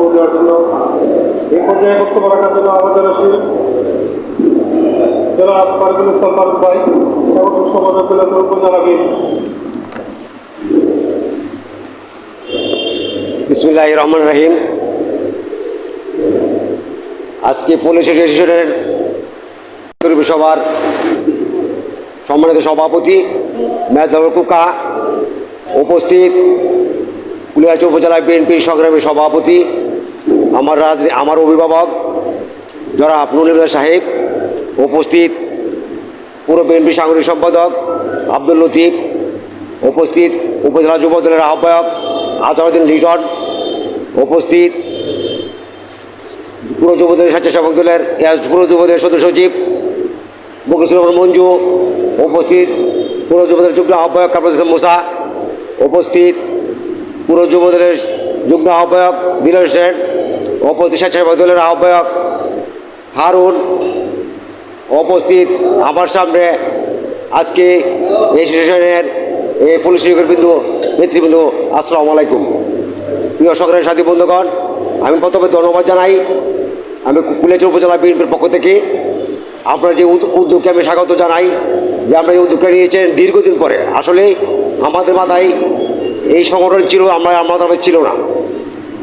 বক্তব্য দেওয়ার জন্য এই পর্যায়ে বক্তব্য রাখার জন্য আহ্বান জানাচ্ছি যারা পারভেজ ইসলাম ফারুক ভাই রহমান রহিম। আজকে পুলিশ অ্যাসোসিয়েশনের সভার সম্মানিত সভাপতি মেজদাবুল কুকা, উপস্থিত কুলিয়াচা উপজেলা বিএনপির সংগ্রামী সভাপতি আমার রাজনীতি আমার অভিভাবক, যারা নুনিবাদ সাহেব উপস্থিত, পুরো বিএনপি সাংগঠনিক সম্পাদক আব্দুল লতিফ উপস্থিত, উপজেলা যুব দলের আহ্বায়ক আজহারুদ্দিন লিটন উপস্থিত, পুরো যুব দলের স্বেচ্ছাসেবক দলের পুরো যুব দলের সদস্য সচিব বকুল মঞ্জু উপস্থিত, পুরো যুব দলের যুগ্ম আহ্বায়ক কাপড় মুসা উপস্থিত, পুরো যুব দলের যুগ্ম আহ্বায়ক দিল সেন উপস্থিত স্বেচ্ছাসেবক দলের আহ্বায়ক হারুন উপস্থিত আমার সামনে আজকে এই পুলিশ বিন্দু নেতৃবৃন্দ, আসসালামু আলাইকুম। প্রিয় সংগ্রামী সাথী বন্ধুগণ, আমি প্রথমে ধন্যবাদ জানাই। আমি কুলেচর উপজেলা বিএনপির পক্ষ থেকে আপনার যে উদ- উদ্যোগকে আমি স্বাগত জানাই, যে আমরা এই উদ্যোগটা নিয়েছেন দীর্ঘদিন পরে। আসলে আমাদের মাথায় এই সংগঠন ছিল, আমরা আমাদের ছিল না।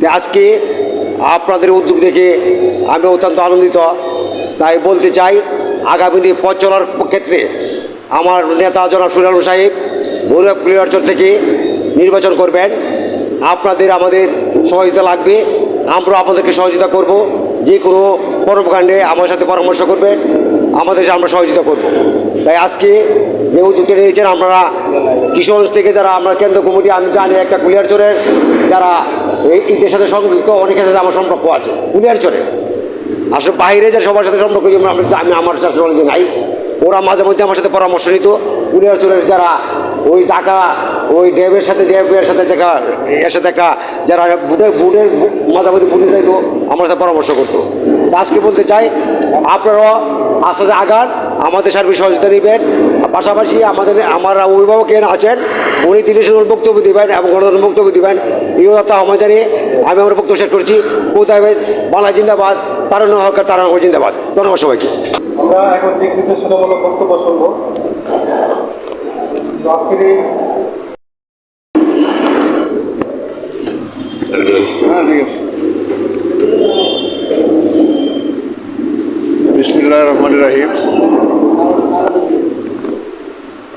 আজকে আপনাদের উদ্যোগ দেখে আমি অত্যন্ত আনন্দিত। তাই বলতে চাই, আগামী দিন পথ চলার ক্ষেত্রে আমার নেতা জনাব সুরাল সাহেব ভৈরব ক্লিয়ারচর থেকে নির্বাচন করবেন। আপনাদের আমাদের সহযোগিতা লাগবে। আমরা আপনাদেরকে সহযোগিতা করব। যে কোনো কর্মকাণ্ডে আমার সাথে পরামর্শ করবেন। আমাদের আমরা সহযোগিতা করব। তাই আজকে যে উদ্যোগটা নিয়েছেন আপনারা, কিশোরগঞ্জ থেকে যারা আমরা কেন্দ্র কমিটি, আমি জানি একটা কুলিয়ারচরের যারা এই ঈদের সাথে সংযুক্ত অনেকের সাথে আমার সম্পর্ক আছে। কুলিয়ারচরে আসলে বাইরে যে সবার সাথে সম্পর্ক আমি আমি আমার সাথে নাই। ওরা মাঝে মধ্যে আমার সাথে পরামর্শ নিত। কুলিয়ারচরের যারা ওই টাকা ওই ডেবের সাথে ডেবের সাথে দেখা এর সাথে দেখা যারা বুটের বুটের মাঝে মধ্যে যাইতো, আমার সাথে পরামর্শ করতো। আজকে বলতে চাই, আপনারাও আস্তে আস্তে আগান, আমাদের সার্বিক সহযোগিতা নেবেন। পাশাপাশি আমাদের, আমার অভিভাবক এখানে আছেন, উনি তিনি বক্তব্য দেবেন এবং গণতন্ত্র বক্তব্য দিবেন। কথা আমার জানিয়ে আমি আমার বক্তব্য শেষ করছি। কোথায় বাংলা জিন্দাবাদ তারণ হকার তারণ জিন্দাবাদ। ধন্যবাদ সবাইকে। আমরা এখন বক্তব্য শুনব। বিসমুল্লাহ রহমান রাহিম।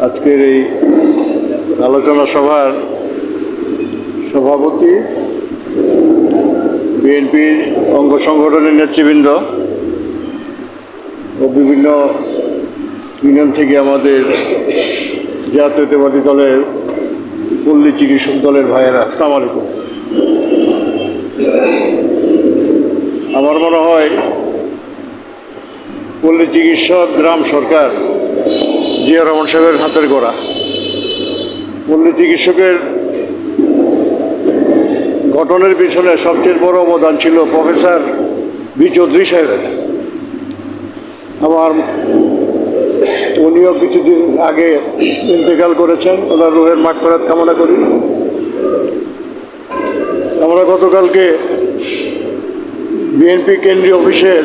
আজকের এই আলোচনা সভার সভাপতি বিএনপির অঙ্গ সংগঠনের নেতৃবৃন্দ ও বিভিন্ন ইউনিয়ন থেকে আমাদের জাতীয়তাবাদী দলের পল্লী চিকিৎসক দলের ভাইয়েরা, আসসালামু আলাইকুম। আমার মনে হয় পল্লী চিকিৎসক, গ্রাম সরকার, জিয়া রহমান সাহেবের হাতের গড়া। পল্লী চিকিৎসকের গঠনের পিছনে সবচেয়ে বড় অবদান ছিল প্রফেসর বি চৌধুরী সাহেবের। আমার উনিও কিছুদিন আগে ইন্তেকাল করেছেন। ওনার রুহের মাঠ করাত কামনা করি। আমরা গতকালকে বিএনপি কেন্দ্রীয় অফিসের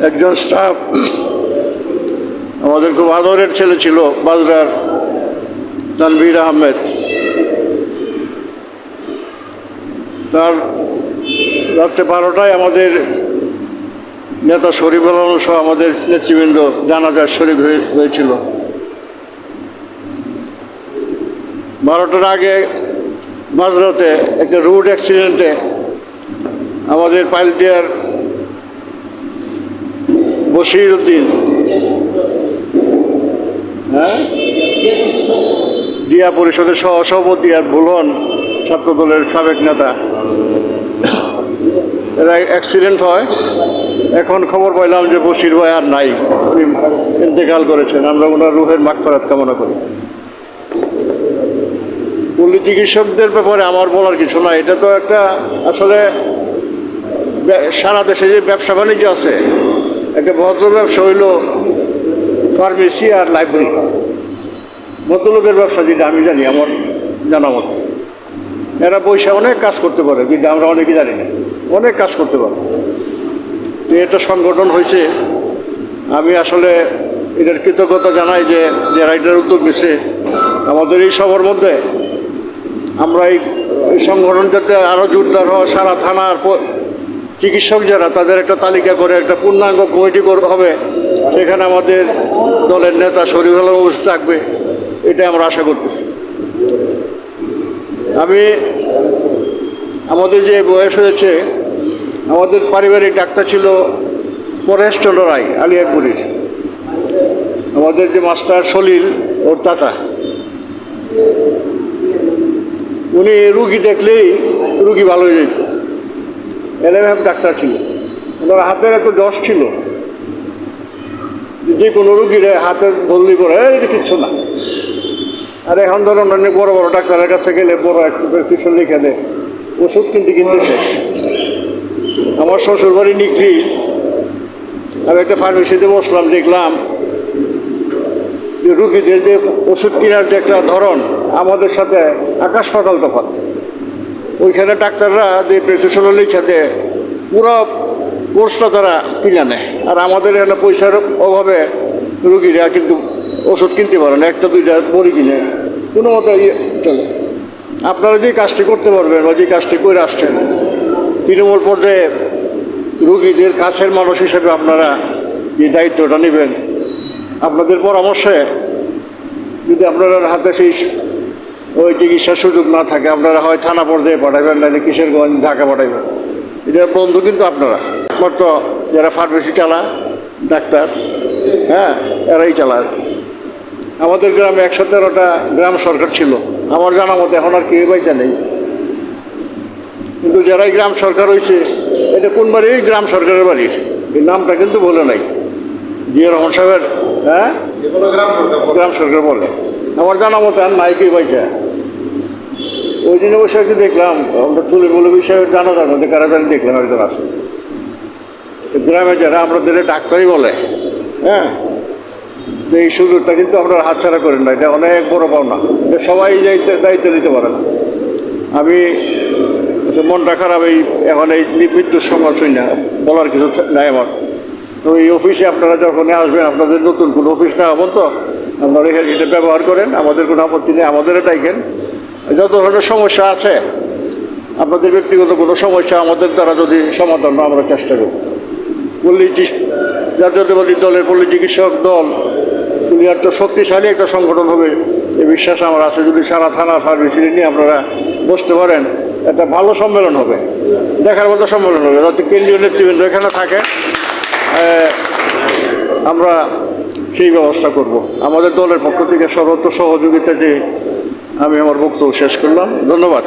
একজন স্টাফ আমাদের খুব আদরের ছেলে ছিল, বাজরার, তানভীর আহমেদ। তার রাত্রে বারোটায় আমাদের নেতা শরীফ আলম সহ আমাদের নেতৃবৃন্দ জানাজার শরীফ হয়ে- হয়েছিল। বারোটার আগে মাঝরাতে একটা রোড অ্যাক্সিডেন্টে আমাদের পাইলটিয়ার বশির উদ্দিন হ্যাঁ? দিয়া পরিষদের সহ সভাপতি আর ভুলন ছাত্র দলের সাবেক নেতা। এরা অ্যাক্সিডেন্ট হয়। এখন খবর পাইলাম যে বশির ভাই আর নাই। উনি ইন্তেকাল করেছেন। আমরা ওনার রুহের মাগফরাত কামনা করি। পল্লী চিকিৎসকদের ব্যাপারে আমার বলার কিছু না এটা তো একটা আসলে সারা দেশে যে ব্যবসা বাণিজ্য আছে একটা ভদ্র ব্যবসা হইল ফার্মেসি আর লাইব্রেরি। ভদ্রলোকের ব্যবসা যেটা, আমি জানি, আমার জানা মতো। এরা পয়সা অনেক কাজ করতে পারে, কিন্তু আমরা অনেকে জানি না। অনেক কাজ করতে পারব তো এটা সংগঠন হয়েছে। আমি আসলে এটার কৃতজ্ঞতা জানাই যে যারা এটার উদ্যোগ নিচ্ছে আমাদের এই সবার মধ্যে আমরা এই সংগঠন যাতে আরও জোরদার হয় সারা থানার চিকিৎসক যারা, তাদের একটা তালিকা করে, একটা পূর্ণাঙ্গ কমিটি হবে। সেখানে আমাদের দলের নেতা শরীফ আলম উপস্থিত থাকবে। এটা আমরা আশা করতেছি। আমি, আমাদের যে বয়স হয়েছে, আমাদের পারিবারিক ডাক্তার ছিল পরেশচন্দ্র রায় আলিয়াকুড়ির আমাদের যে মাস্টার সলিল, ওর চাচা। উনি রুগী দেখলেই রুগী ভালো হয়ে যেত। এলএমএফ ডাক্তার ছিল। ওনার হাতের এত যশ ছিল। যে কোনো রুগীরে হাতে বদলি করে এটা কিচ্ছু না। আর এখন ধরুন অনেক বড় বড় ডাক্তারের কাছে গেলে বড় একটা প্রেসক্রিপশন লিখে দেয়, ওষুধ কিনতে কিনতে শেষ আমার শ্বশুর বাড়ি নিকলি, আমি একটা ফার্মেসিতে বসলাম, দেখলাম যে রুগীদের যে ওষুধ কেনার যে একটা ধরন, আমাদের সাথে আকাশ পাতাল তফাৎ। ওইখানে ডাক্তাররা যে প্রেসক্রিপশনে লিখে দেয়, পুরো কোর্সটা তারা কিনে নেয়। আর আমাদের এখানে পয়সার অভাবে রুগীরা কিন্তু ওষুধ কিনতে পারে না, একটা, দুইটা বড়ি কিনে। কোনো মতো ইয়ে চলে। আপনারা যে কাজটি করতে পারবেন বা যে কাজটি করে আসছেন, তৃণমূল পর্যায়ে রুগীদের কাছের মানুষ হিসেবে আপনারা যে দায়িত্বটা নেবেন, আপনাদের পরামর্শে যদি আপনারা হাতে সেই ওই চিকিৎসার সুযোগ না থাকে আপনারা হয় থানা পর্যায়ে পাঠাবেন নাহলে কিশোরগঞ্জ ঢাকা পাঠাবেন এটার বন্ধু কিন্তু আপনারা। একমাত্র যারা ফার্মেসি চালা ডাক্তার হ্যাঁ এরাই চালায়। আমাদের গ্রামে একশো তেরোটা গ্রাম সরকার ছিল। আমার জানা মতো এখন আর কেউ বাইতে নেই। কিন্তু যারাই গ্রাম সরকার হয়েছে এটা কোন বাড়ি গ্রাম সরকারের বাড়ির। এই নামটা কিন্তু বলে নাই। জিয়া রহমান সাহেবের হ্যাঁ? গ্রাম সরকার বলে। আমার জানা মতো আর নাই ওই দিনে বসে একটু দেখলাম, আমরা তুলে বলে বিষয়ে জানা জানো যে কারা জানি দেখলাম একজন আসে গ্রামে যারা আমরা আমাদের ডাক্তারই বলে হ্যাঁ? তো এই সুযোগটা কিন্তু আপনারা হাতছাড়া করেন না, এটা অনেক বড় পাওনা। সবাই দায়িত্ব নিতে পারে। না আমি আসলে মনটা খারাপ, এই এখন এই মৃত্যুর সময় শুই না, বলার কিছু নাই আমার। তো এই অফিসে আপনারা যখনই আসবেন, আপনাদের নতুন কোনো অফিস না হবেন তো আপনারা এটা ব্যবহার করেন, আমাদের কোনো আপত্তি নেই, আমাদেরও ডাইকেন যত ধরনের সমস্যা আছে, আপনাদের ব্যক্তিগত কোনো সমস্যা আমাদের দ্বারা যদি সমাধান আমরা চেষ্টা করব। পল্লী জাতীয়তাবাদী দলের পল্লী চিকিৎসক দল পুলিয়ার তো শক্তিশালী একটা সংগঠন হবে এই বিশ্বাস আমার আছে। যদি সারা থানা ফার্মেসি নিয়ে আপনারা বসতে পারেন, একটা ভালো সম্মেলন হবে, দেখার মতো সম্মেলন হবে। যাতে কেন্দ্রীয় নেতৃবৃন্দ এখানে থাকে আমরা সেই ব্যবস্থা করব। আমাদের দলের পক্ষ থেকে সর্বত্র সহযোগিতা যে আমি আমার বক্তব্য শেষ করলাম। ধন্যবাদ।